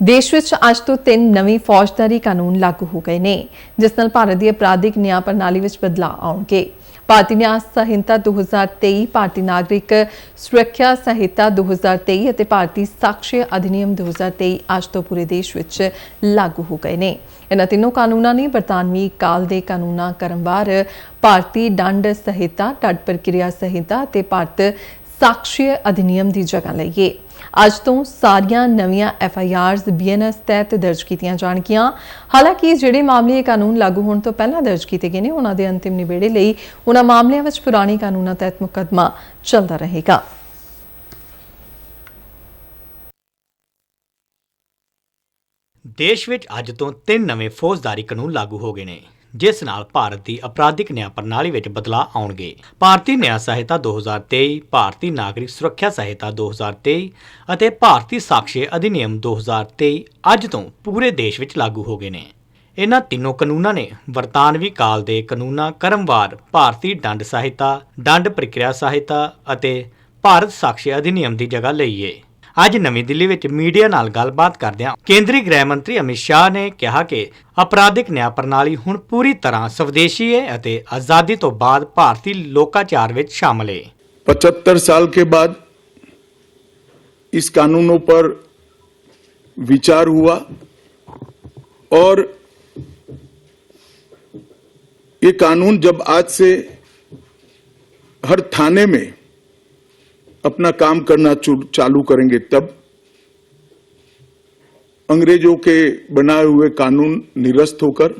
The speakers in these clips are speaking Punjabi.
ਦੇਸ਼ ਵਿੱਚ ਅੱਜ ਤੋਂ ਤਿੰਨ ਨਵੇਂ ਫੌਜਦਾਰੀ ਕਾਨੂੰਨ ਲਾਗੂ ਹੋ ਗਏ ਨੇ, ਜਿਸ ਨਾਲ ਭਾਰਤ ਦੀ ਅਪਰਾਧਿਕ ਨਿਆਂ ਪ੍ਰਣਾਲੀ ਵਿੱਚ ਬਦਲਾਅ ਆਉਣਗੇ। ਭਾਰਤੀ ਨਿਆਂ ਸੰਹਿਤਾ 2023 ਭਾਰਤੀ ਨਾਗਰਿਕ ਸੁਰੱਖਿਆ ਸੰਹਿਤਾ 2023 ਅਤੇ ਭਾਰਤੀ ਸਾਕਸ਼ੀ ਅਧਿਨਿਯਮ 2023 ਅੱਜ ਤੋਂ ਪੂਰੇ ਦੇਸ਼ ਵਿੱਚ ਲਾਗੂ ਹੋ ਗਏ ਨੇ। ਇਹਨਾਂ ਤਿੰਨੋਂ ਕਾਨੂੰਨਾਂ ਨੇ ਬਰਤਾਨਵੀ ਕਾਲ ਦੇ ਕਾਨੂੰਨਾਂ ਕਰਮਵਾਰ ਭਾਰਤੀ ਡੰਡ ਸੰਹਿਤਾ ਦੰਡ ਪ੍ਰਕਿਰਿਆ ਸੰਹਿਤਾ ਅਤੇ ਭਾਰਤ ਸਾਕਸ਼ੀ ਅਧਿਨਿਯਮ ਦੀ ਜਗ੍ਹਾ ਲਈਏ। ਅੱਜ ਤੋਂ ਸਾਰੀਆਂ ਨਵੀਆਂ ਐਫ ਆਈ ਆਰਸ ਬੀਐਨਐਸ ਤਹਿਤ ਦਰਜ ਕੀਤੀਆਂ ਜਾਣਗੀਆਂ। ਹਾਲਾਂਕਿ ਜਿਹੜੇ ਮਾਮਲੇ ਇਹ ਕਾਨੂੰਨ ਲਾਗੂ ਹੋਣ ਤੋਂ ਪਹਿਲਾਂ ਦਰਜ ਕੀਤੇ ਗਏ ਨੇ, ਉਹਨਾਂ ਦੇ ਅੰਤਿਮ ਨਿਬੇੜੇ ਲਈ ਉਹਨਾਂ ਮਾਮਲਿਆਂ ਵਿੱਚ ਪੁਰਾਣੇ ਕਾਨੂੰਨਾਂ ਤਹਿਤ ਮੁਕੱਦਮਾ ਚੱਲਦਾ ਰਹੇਗਾ। ਦੇਸ਼ ਵਿੱਚ ਅੱਜ ਤੋਂ ਤਿੰਨ ਨਵੇਂ ਫੌਜਦਾਰੀ ਕਾਨੂੰਨ ਲਾਗੂ ਹੋ ਗਏ ਨੇ। ਜਿਸ ਨਾਲ ਭਾਰਤ ਦੀ ਅਪਰਾਧਿਕ ਨਿਆਂ ਪ੍ਰਣਾਲੀ ਵਿੱਚ ਬਦਲਾਅ ਆਉਣਗੇ। ਭਾਰਤੀ ਨਿਆਂ ਸੰਹਿਤਾ 2023 ਭਾਰਤੀ ਨਾਗਰਿਕ ਸੁਰੱਖਿਆ ਸੰਹਿਤਾ 2023 ਅਤੇ ਭਾਰਤੀ ਸਾਕਸ਼ੀ ਅਧਿਨਿਯਮ 2023 ਅੱਜ ਤੋਂ ਪੂਰੇ ਦੇਸ਼ ਵਿੱਚ ਲਾਗੂ ਹੋ ਗਏ ਨੇ। ਇਹਨਾਂ ਤਿੰਨੋਂ ਕਾਨੂੰਨਾਂ ਨੇ ਵਰਤਾਨਵੀ ਕਾਲ ਦੇ ਕਾਨੂੰਨਾਂ ਕਰਮਵਾਰ ਭਾਰਤੀ ਦੰਡ ਸਹਾਇਤਾ, ਦੰਡ ਪ੍ਰਕਿਰਿਆ ਸਹਾਇਤਾ ਅਤੇ ਭਾਰਤ ਸਾਕਸ਼ੀ ਅਧਿਨਿਯਮ ਦੀ ਜਗ੍ਹਾ ਲਈ ਏ। ਅੱਜ ਨਵੀਂ ਦਿੱਲੀ ਵਿੱਚ ਮੀਡੀਆ ਨਾਲ ਗੱਲਬਾਤ ਕਰਦਿਆਂ ਕੇਂਦਰੀ ਗ੍ਰਹਿ ਮੰਤਰੀ ਅਮਿਤ ਸ਼ਾਹ ਨੇ ਕਿਹਾ ਕਿ ਅਪਰਾਧਿਕ ਨਿਆਂ ਪ੍ਰਣਾਲੀ ਹੁਣ ਪੂਰੀ ਤਰ੍ਹਾਂ ਸਵਦੇਸ਼ੀ ਹੈ ਅਤੇ ਆਜ਼ਾਦੀ ਤੋਂ ਬਾਅਦ ਭਾਰਤੀ ਲੋਕਾਚਾਰ ਵਿੱਚ ਸ਼ਾਮਲ ਹੈ 75 साल के बाद इस कानूनों पर विचार हुआ और ये कानून जब आज से हर थाने में अपना काम करना चु- चालू करेंगे तब अंग्रेजों के बनाए हुए कानून निरस्त होकर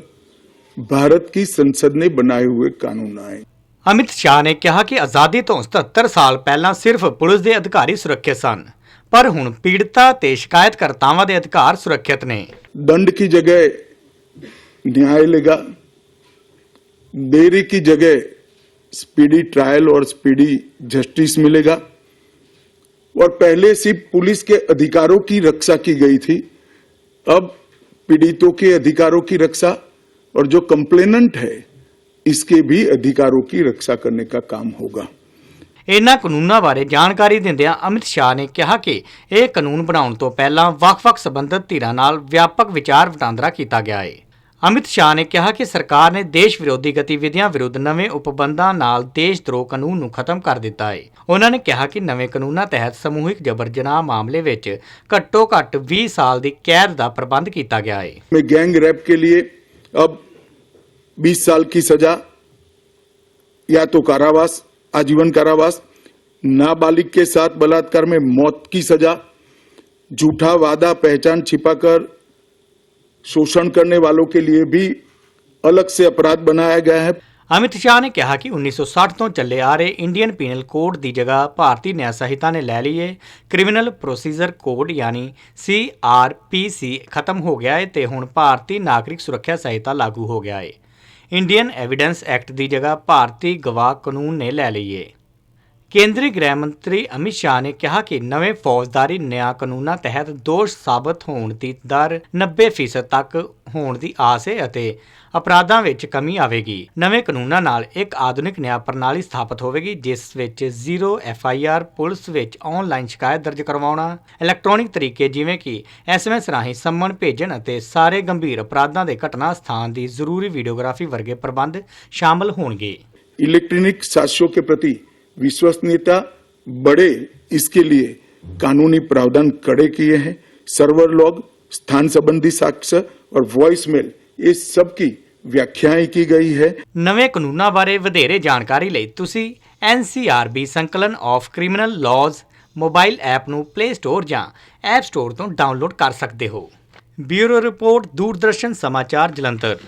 भारत की संसद ने बनाए हुए कानून आए ਅਮਿਤ ਸ਼ਾਹ ਨੇ ਕਿਹਾ ਕਿ ਆਜ਼ਾਦੀ ਤੋਂ 77 ਸਾਲ ਪਹਿਲਾਂ ਸਿਰਫ ਪੁਲਿਸ ਦੇ ਅਧਿਕਾਰੀ ਸੁਰੱਖਿਅਤ ਸਨ ਪਰ ਹੁਣ ਪੀੜਤਾ ਤੇ ਸ਼ਿਕਾਇਤਕਰਤਾਵਾਂ ਦੇ ਅਧਿਕਾਰ ਸੁਰੱਖਿਅਤ ਨੇ दंड की जगह न्याय लेगा देरी की जगह स्पीडी ट्रायल और स्पीडी जस्टिस मिलेगा और पहले सिर्फ पुलिस के अधिकारों की रक्षा की गई थी अब पीड़ितों के अधिकारों की रक्षा और जो कंप्लेनेंट है इसके भी अधिकारों की रक्षा करने का काम होगा ਇਹਨਾਂ ਕਾਨੂੰਨਾਂ ਬਾਰੇ ਜਾਣਕਾਰੀ ਦਿੰਦਿਆਂ ਅਮਿਤ ਸ਼ਾਹ ਨੇ ਕਿਹਾ ਕਿ ਇਹ ਕਾਨੂੰਨ ਬਣਾਉਣ ਤੋਂ ਪਹਿਲਾਂ ਵੱਖ-ਵੱਖ ਸਬੰਧਤ ਧਿਰਾਂ ਨਾਲ ਵਿਆਪਕ ਵਿਚਾਰ ਵਟਾਂਦਰਾ ਕੀਤਾ ਗਿਆ ਹੈ ਅਮਿਤ ਸ਼ਾਹ ਨੇ ਕਿਹਾ ਕਿ ਸਰਕਾਰ ਨੇ ਦੇਸ਼ ਵਿਰੋਧੀ ਗਤੀਵਿਧੀਆਂ ਵਿਰੁੱਧ ਨਵੇਂ ਉਪਬੰਧਾਂ ਨਾਲ ਦੇਸ਼ ਦਰੋਹ ਕਾਨੂੰਨ ਨੂੰ ਖਤਮ ਕਰ ਦਿੱਤਾ ਹੈ ਉਹਨਾਂ ਨੇ ਕਿਹਾ ਕਿ ਨਵੇਂ ਕਾਨੂੰਨਾਂ ਤਹਿਤ ਸਮੂਹਿਕ ਜਬਰ ਜਨਾਹ ਮਾਮਲੇ ਵਿੱਚ ਘੱਟੋ ਘੱਟ 20 ਸਾਲ ਦੀ ਕੈਦ ਦਾ ਪ੍ਰਬੰਧ ਕੀਤਾ ਗਿਆ ਹੈ में गैंग रैप के लिए अब 20 साल की सजा या तो कारावास आजीवन कारावास नाबालिग के साथ बलात्कार में मौत की सजा झूठा वादा पहचान छिपाकर शोषण करने वालों के लिए भी अलग से अपराध बनाया गया है ਅਮਿਤ ਸ਼ਾਹ ਨੇ ਕਿਹਾ ਕਿ 1960 ਤੋਂ ਚੱਲੇ ਆ ਰਹੇ ਇੰਡੀਅਨ ਪੀਨਲ ਕੋਡ ਦੀ ਜਗ੍ਹਾ ਭਾਰਤੀ ਨਿਆਂ ਸੰਹਿਤਾ ਨੇ ਲੈ ਲਈ ਹੈ ਕ੍ਰਿਮੀਨਲ ਪ੍ਰੋਸੀਜਰ ਕੋਡ ਯਾਨੀ ਸੀਆਰਪੀਸੀ ਖਤਮ ਹੋ ਗਿਆ ਹੈ ਤੇ ਹੁਣ ਭਾਰਤੀ ਨਾਗਰਿਕ ਸੁਰੱਖਿਆ ਸੰਹਿਤਾ ਲਾਗੂ ਹੋ ਗਿਆ ਹੈ ਇੰਡੀਅਨ ਐਵੀਡੈਂਸ ਐਕਟ ਦੀ ਜਗ੍ਹਾ ਭਾਰਤੀ ਗਵਾਹ ਕਾਨੂੰਨ ਨੇ ਲੈ ਲਈ ਹੈ ਕੇਂਦਰੀ ਗ੍ਰਹਿ ਮੰਤਰੀ ਅਮਿਤ ਸ਼ਾਹ ਨੇ ਕਿਹਾ ਕਿ ਨਵੇਂ ਫੌਜਦਾਰੀ ਨਿਆਂ ਕਾਨੂੰਨਾਂ ਤਹਿਤ ਦੋਸ਼ ਸਾਬਤ ਹੋਣ ਦੀ ਦਰ 90% ਤੱਕ ਹੋਣ ਦੀ ਆਸ ਹੈ ਅਤੇ ਅਪਰਾਧਾਂ ਵਿੱਚ ਕਮੀ ਆਵੇਗੀ। ਨਵੇਂ ਕਾਨੂੰਨਾਂ ਨਾਲ ਇੱਕ ਆਧੁਨਿਕ ਨਿਆਂ ਪ੍ਰਣਾਲੀ ਸਥਾਪਿਤ ਹੋਵੇਗੀ ਜਿਸ ਵਿੱਚ zero F I R police ਵਿੱਚ ਆਨਲਾਈਨ ਸ਼ਿਕਾਇਤ ਦਰਜ ਕਰਵਾਉਣਾ, ਇਲੈਕਟ੍ਰੋਨਿਕ ਤਰੀਕੇ ਜਿਵੇਂ ਕਿ ਐਸ ਐਮ ਐਸ ਰਾਹੀਂ ਸੰਮਨ ਭੇਜਣ ਅਤੇ ਸਾਰੇ ਗੰਭੀਰ ਅਪਰਾਧਾਂ ਦੇ ਘਟਨਾ ਸਥਾਨ ਦੀ ਜ਼ਰੂਰੀ ਵੀਡੀਓਗ੍ਰਾਫੀ ਵਰਗੇ ਪ੍ਰਬੰਧ ਸ਼ਾਮਲ ਹੋਣਗੇ। ਇਲੈਕਟ੍ਰੋਨਿਕ ਸਾਕਸ਼ੀਆਂ ਦੇ ਪ੍ਰਤੀ विश्वसनीयता बढ़े इसके लिए कानूनी प्रावधान कड़े किए हैं सर्वर लॉग स्थान संबंधी साक्ष्य और वॉइस मेल ये सब की व्याख्याएं की गई है ਨਵੇਂ ਕਾਨੂੰਨਾਂ ਬਾਰੇ ਵਧੇਰੇ ਜਾਣਕਾਰੀ ਲਈ ਤੁਸੀਂ NCRB ਸੰਕਲਨ of criminal laws mobile app ਨੂੰ ਪਲੇ ਸਟੋਰ ਜਾਂ ਐਪ ਸਟੋਰ ਤੋਂ ਡਾਊਨਲੋਡ ਕਰ ਸਕਦੇ ਹੋ ਬਿਊਰੋ ਰਿਪੋਰਟ ਦੂਰਦਰਸ਼ਨ ਸਮਾਚਾਰ ਜਲੰਧਰ